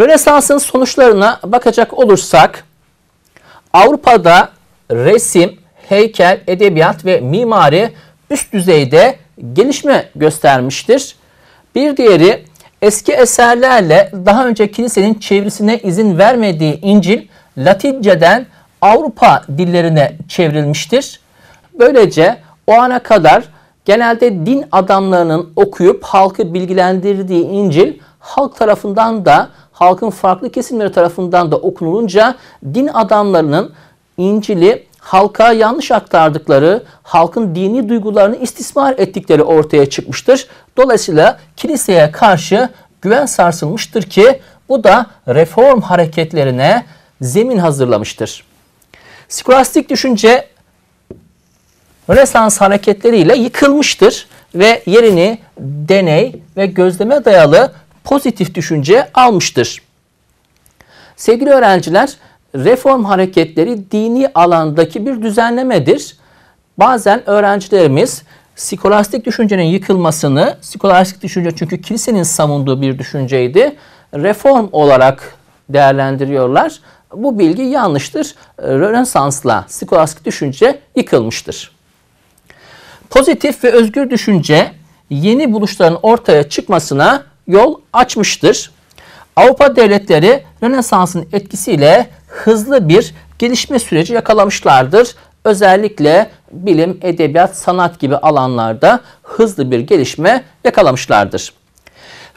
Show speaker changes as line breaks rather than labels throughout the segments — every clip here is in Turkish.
Rönesans'ın sonuçlarına bakacak olursak Avrupa'da resim, heykel, edebiyat ve mimari üst düzeyde gelişme göstermiştir. Bir diğeri eski eserlerle daha önce kilisenin çevresine izin vermediği İncil Latince'den Avrupa dillerine çevrilmiştir. Böylece o ana kadar genelde din adamlarının okuyup halkı bilgilendirdiği İncil halk tarafından da halkın farklı kesimleri tarafından da okunulunca din adamlarının İncil'i halka yanlış aktardıkları, halkın dini duygularını istismar ettikleri ortaya çıkmıştır. Dolayısıyla kiliseye karşı güven sarsılmıştır ki bu da reform hareketlerine zemin hazırlamıştır. Skolastik düşünce Rönesans hareketleriyle yıkılmıştır ve yerini deney ve gözleme dayalı pozitif düşünce almıştır. Sevgili öğrenciler, reform hareketleri dini alandaki bir düzenlemedir. Bazen öğrencilerimiz skolastik düşüncenin yıkılmasını, skolastik düşünce çünkü kilisenin savunduğu bir düşünceydi, reform olarak değerlendiriyorlar. Bu bilgi yanlıştır. Rönesans'la skolastik düşünce yıkılmıştır. Pozitif ve özgür düşünce yeni buluşların ortaya çıkmasına yol açmıştır. Avrupa devletleri Rönesans'ın etkisiyle hızlı bir gelişme süreci yakalamışlardır. Özellikle bilim, edebiyat, sanat gibi alanlarda hızlı bir gelişme yakalamışlardır.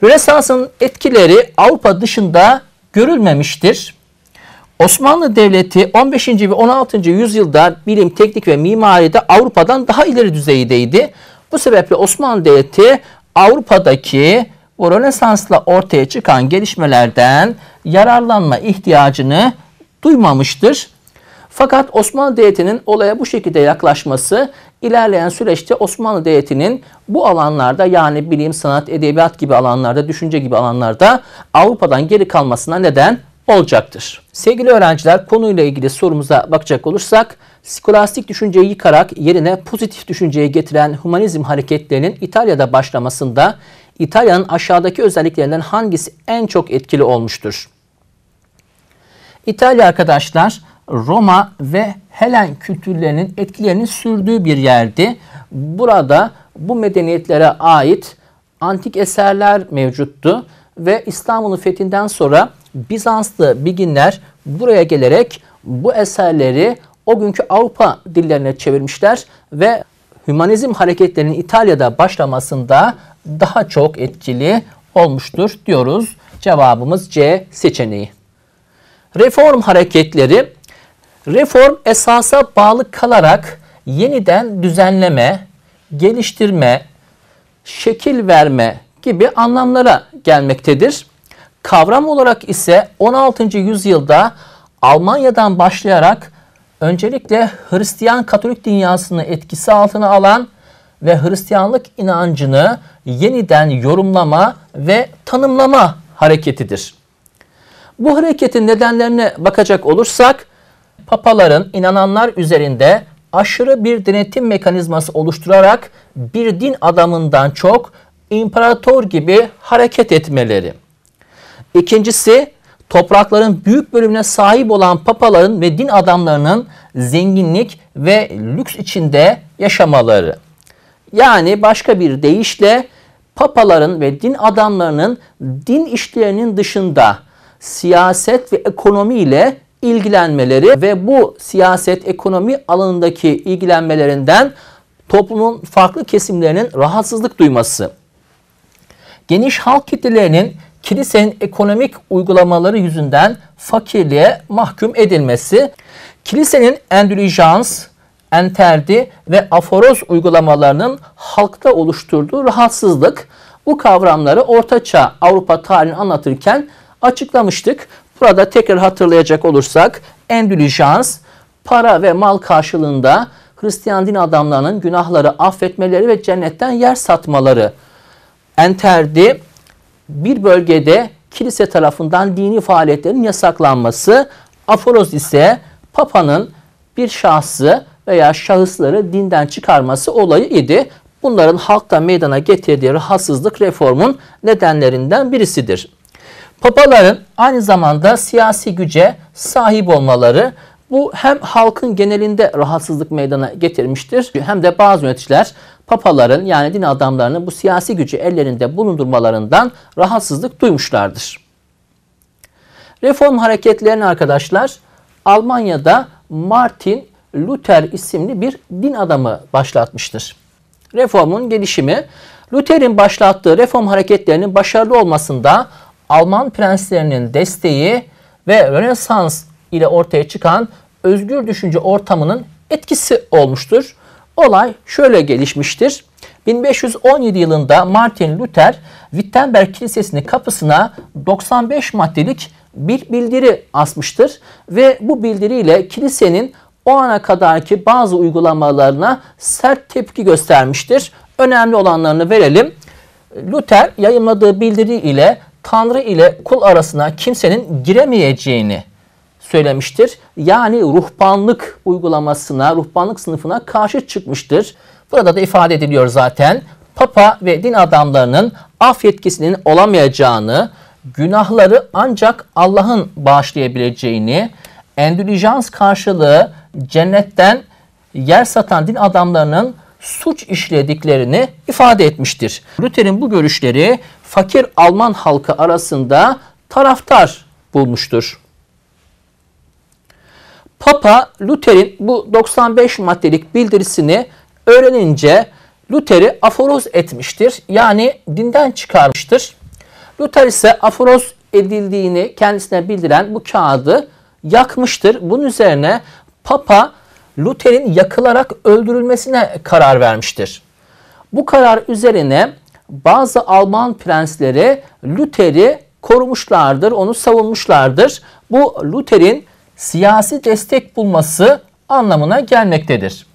Rönesans'ın etkileri Avrupa dışında görülmemiştir. Osmanlı Devleti 15. ve 16. yüzyılda bilim, teknik ve mimaride Avrupa'dan daha ileri düzeydeydi. Bu sebeple Osmanlı Devleti Avrupa'daki bu Rönesans'la ortaya çıkan gelişmelerden yararlanma ihtiyacını duymamıştır. Fakat Osmanlı Devleti'nin olaya bu şekilde yaklaşması ilerleyen süreçte Osmanlı Devleti'nin bu alanlarda yani bilim, sanat, edebiyat gibi alanlarda, düşünce gibi alanlarda Avrupa'dan geri kalmasına neden olacaktır. Sevgili öğrenciler konuyla ilgili sorumuza bakacak olursak skolastik düşünceyi yıkarak yerine pozitif düşünceyi getiren humanizm hareketlerinin İtalya'da başlamasında İtalya'nın aşağıdaki özelliklerinden hangisi en çok etkili olmuştur? İtalya arkadaşlar Roma ve Helen kültürlerinin etkilerinin sürdüğü bir yerdi. Burada bu medeniyetlere ait antik eserler mevcuttu ve İstanbul'un fethinden sonra Bizanslı bilginler buraya gelerek bu eserleri o günkü Avrupa dillerine çevirmişler ve hümanizm hareketlerinin İtalya'da başlamasında daha çok etkili olmuştur diyoruz. Cevabımız C seçeneği. Reform hareketleri reform esasa bağlı kalarak yeniden düzenleme, geliştirme, şekil verme gibi anlamlara gelmektedir. Kavram olarak ise 16. yüzyılda Almanya'dan başlayarak öncelikle Hristiyan Katolik dünyasını etkisi altına alan ve Hristiyanlık inancını yeniden yorumlama ve tanımlama hareketidir. Bu hareketin nedenlerine bakacak olursak papaların inananlar üzerinde aşırı bir denetim mekanizması oluşturarak bir din adamından çok imparator gibi hareket etmeleri. İkincisi toprakların büyük bölümüne sahip olan papaların ve din adamlarının zenginlik ve lüks içinde yaşamaları. Yani başka bir deyişle papaların ve din adamlarının din işlerinin dışında siyaset ve ekonomi ile ilgilenmeleri ve bu siyaset ekonomi alanındaki ilgilenmelerinden toplumun farklı kesimlerinin rahatsızlık duyması. Geniş halk kitlelerinin kilisenin ekonomik uygulamaları yüzünden fakirliğe mahkum edilmesi, kilisenin endülijans, enterdi ve aforoz uygulamalarının halkta oluşturduğu rahatsızlık, bu kavramları Ortaçağ Avrupa tarihini anlatırken açıklamıştık. Burada tekrar hatırlayacak olursak endülijans, para ve mal karşılığında Hristiyan din adamlarının günahları affetmeleri ve cennetten yer satmaları. Enterdi, bir bölgede kilise tarafından dini faaliyetlerin yasaklanması, aforoz ise Papa'nın bir şahsı veya şahısları dinden çıkarması olayı idi. Bunların halkta meydana getirdiği rahatsızlık reformun nedenlerinden birisidir. Papaların aynı zamanda siyasi güce sahip olmaları bu hem halkın genelinde rahatsızlık meydana getirmiştir hem de bazı yöneticiler papaların yani din adamlarının bu siyasi gücü ellerinde bulundurmalarından rahatsızlık duymuşlardır. Reform hareketlerini arkadaşlar Almanya'da Martin Luther isimli bir din adamı başlatmıştır. Reformun gelişimi Luther'in başlattığı reform hareketlerinin başarılı olmasında Alman prenslerinin desteği ve Rönesans ile ortaya çıkan özgür düşünce ortamının etkisi olmuştur. Olay şöyle gelişmiştir. 1517 yılında Martin Luther Wittenberg Kilisesi'nin kapısına 95 maddelik bir bildiri asmıştır ve bu bildiriyle kilisenin o ana kadarki bazı uygulamalarına sert tepki göstermiştir. Önemli olanlarını verelim. Luther yayınladığı bildiri ile Tanrı ile kul arasına kimsenin giremeyeceğini söylemiştir. Yani ruhbanlık uygulamasına, ruhbanlık sınıfına karşı çıkmıştır. Burada da ifade ediliyor zaten. Papa ve din adamlarının af yetkisinin olamayacağını, günahları ancak Allah'ın bağışlayabileceğini, endülijans karşılığı cennetten yer satan din adamlarının suç işlediklerini ifade etmiştir. Luther'in bu görüşleri fakir Alman halkı arasında taraftar bulmuştur. Papa Luther'in bu 95 maddelik bildirisini öğrenince Luther'i aforoz etmiştir. Yani dinden çıkarmıştır. Luther ise aforoz edildiğini kendisine bildiren bu kağıdı yakmıştır. Bunun üzerine Papa Luther'in yakılarak öldürülmesine karar vermiştir. Bu karar üzerine bazı Alman prensleri Luther'i korumuşlardır, onu savunmuşlardır. Bu Luther'in siyasi destek bulması anlamına gelmektedir.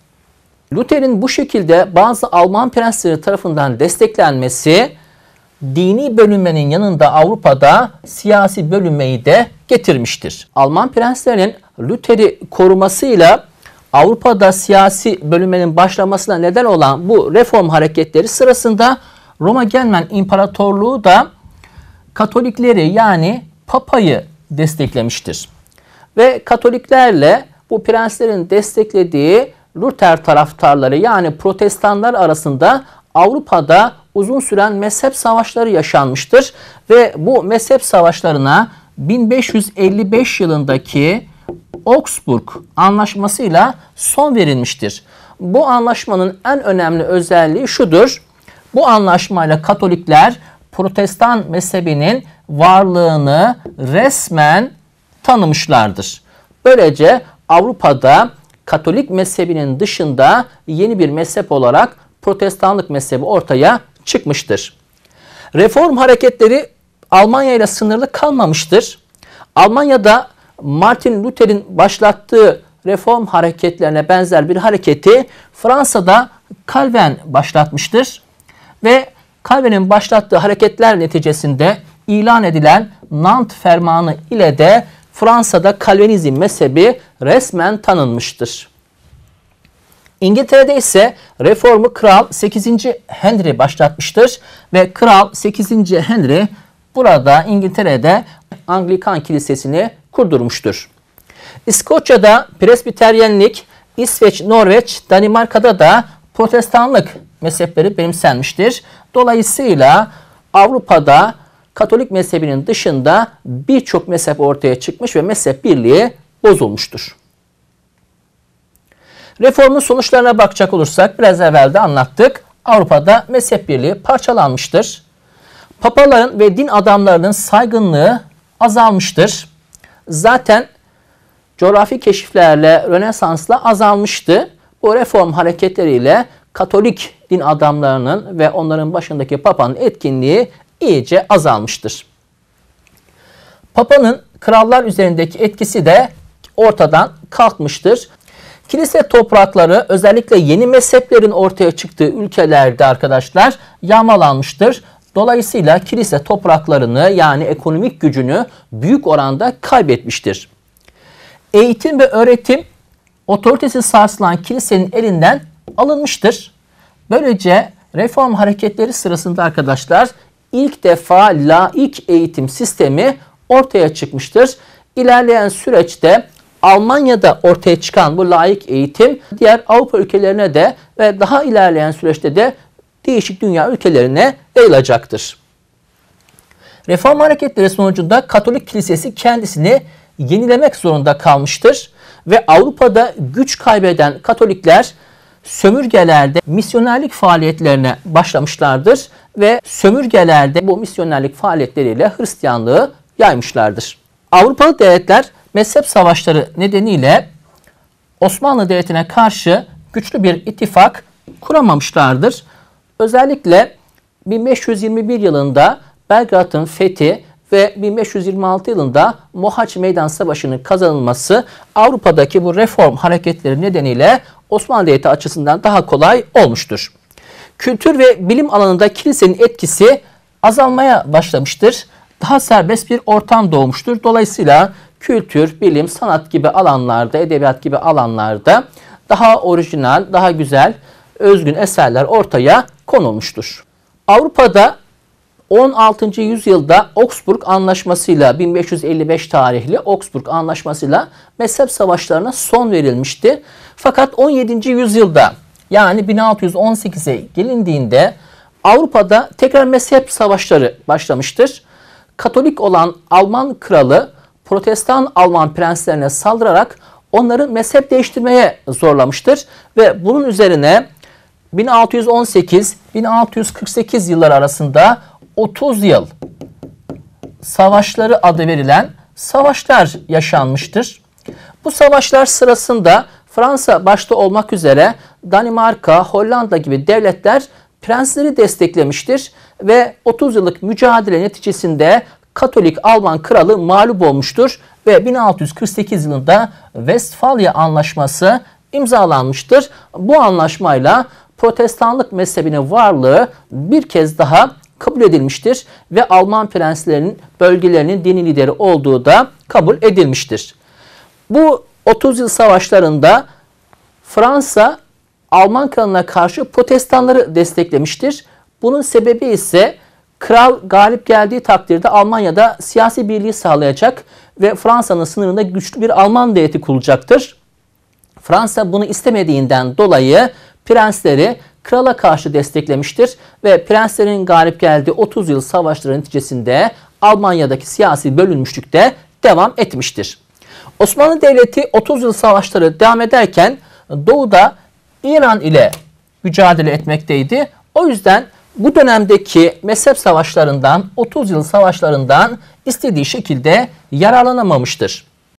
Luther'in bu şekilde bazı Alman prensleri tarafından desteklenmesi dini bölünmenin yanında Avrupa'da siyasi bölünmeyi de getirmiştir. Alman prenslerinin Luther'i korumasıyla Avrupa'da siyasi bölünmenin başlamasına neden olan bu reform hareketleri sırasında Roma Germen İmparatorluğu da Katolikleri yani Papa'yı desteklemiştir. Ve Katoliklerle bu prenslerin desteklediği Luther taraftarları yani protestanlar arasında Avrupa'da uzun süren mezhep savaşları yaşanmıştır. Ve bu mezhep savaşlarına 1555 yılındaki Augsburg anlaşmasıyla son verilmiştir. Bu anlaşmanın en önemli özelliği şudur. Bu anlaşmayla Katolikler Protestan mezhebinin varlığını resmen tanımışlardır. Böylece Avrupa'da Katolik mezhebinin dışında yeni bir mezhep olarak Protestanlık mezhebi ortaya çıkmıştır. Reform hareketleri Almanya ile sınırlı kalmamıştır. Almanya'da Martin Luther'in başlattığı reform hareketlerine benzer bir hareketi Fransa'da Calvin başlatmıştır. Ve Calvin'in başlattığı hareketler neticesinde ilan edilen Nantes Fermanı ile de Fransa'da Kalvinizm mezhebi resmen tanınmıştır. İngiltere'de ise reformu Kral 8. Henry başlatmıştır ve Kral 8. Henry burada İngiltere'de Anglikan Kilisesi'ni kurdurmuştur. İskoçya'da Presbiteryenlik, İsveç, Norveç, Danimarka'da da Protestanlık mezhepleri benimsenmiştir. Dolayısıyla Avrupa'da Katolik mezhebinin dışında birçok mezhep ortaya çıkmış ve mezhep birliği bozulmuştur. Reformun sonuçlarına bakacak olursak biraz evvel de anlattık. Avrupa'da mezhep birliği parçalanmıştır. Papaların ve din adamlarının saygınlığı azalmıştır. Zaten coğrafi keşiflerle, Rönesans'la azalmıştı. Bu reform hareketleriyle Katolik din adamlarının ve onların başındaki papanın etkinliği iyice azalmıştır. Papanın krallar üzerindeki etkisi de ortadan kalkmıştır. Kilise toprakları özellikle yeni mezheplerin ortaya çıktığı ülkelerde arkadaşlar yağmalanmıştır. Dolayısıyla kilise topraklarını yani ekonomik gücünü büyük oranda kaybetmiştir. Eğitim ve öğretim otoritesi sarsılan kilisenin elinden alınmıştır. Böylece reform hareketleri sırasında arkadaşlar ilk defa laik eğitim sistemi ortaya çıkmıştır. İlerleyen süreçte Almanya'da ortaya çıkan bu laik eğitim diğer Avrupa ülkelerine de ve daha ilerleyen süreçte de değişik dünya ülkelerine yayılacaktır. Reform hareketleri sonucunda Katolik Kilisesi kendisini yenilemek zorunda kalmıştır ve Avrupa'da güç kaybeden Katolikler sömürgelerde misyonerlik faaliyetlerine başlamışlardır ve sömürgelerde bu misyonerlik faaliyetleriyle Hristiyanlığı yaymışlardır. Avrupalı devletler mezhep savaşları nedeniyle Osmanlı Devleti'ne karşı güçlü bir ittifak kuramamışlardır. Özellikle 1521 yılında Belgrad'ın fethi ve 1526 yılında Mohaç Meydan Savaşı'nın kazanılması Avrupa'daki bu reform hareketleri nedeniyle Osmanlı Devleti açısından daha kolay olmuştur. Kültür ve bilim alanında kilisenin etkisi azalmaya başlamıştır. Daha serbest bir ortam doğmuştur. Dolayısıyla kültür, bilim, sanat gibi alanlarda, edebiyat gibi alanlarda daha orijinal, daha güzel, özgün eserler ortaya konulmuştur. Avrupa'da 16. yüzyılda Augsburg Anlaşması'yla 1555 tarihli Augsburg Anlaşması'yla mezhep savaşlarına son verilmişti. Fakat 17. yüzyılda yani 1618'e gelindiğinde Avrupa'da tekrar mezhep savaşları başlamıştır. Katolik olan Alman kralı Protestan Alman prenslerine saldırarak onları mezhep değiştirmeye zorlamıştır ve bunun üzerine 1618-1648 yılları arasında 30 yıl savaşları adı verilen savaşlar yaşanmıştır. Bu savaşlar sırasında Fransa başta olmak üzere Danimarka, Hollanda gibi devletler prensleri desteklemiştir ve 30 yıllık mücadele neticesinde Katolik Alman kralı mağlup olmuştur ve 1648 yılında Westfalia Anlaşması imzalanmıştır. Bu anlaşmayla protestanlık mezhebinin varlığı bir kez daha kabul edilmiştir ve Alman prenslerinin bölgelerinin dini lideri olduğu da kabul edilmiştir. Bu 30 yıl savaşlarında Fransa Alman kralına karşı protestanları desteklemiştir. Bunun sebebi ise kral galip geldiği takdirde Almanya'da siyasi birliği sağlayacak ve Fransa'nın sınırında güçlü bir Alman devleti kurulacaktır. Fransa bunu istemediğinden dolayı prensleri krala karşı desteklemiştir ve prenslerin galip geldiği 30 yıl savaşları neticesinde Almanya'daki siyasi bölünmüşlük de devam etmiştir. Osmanlı Devleti 30 yıl savaşları devam ederken doğuda İran ile mücadele etmekteydi. O yüzden bu dönemdeki mezhep savaşlarından 30 yıl savaşlarından istediği şekilde yararlanamamıştır.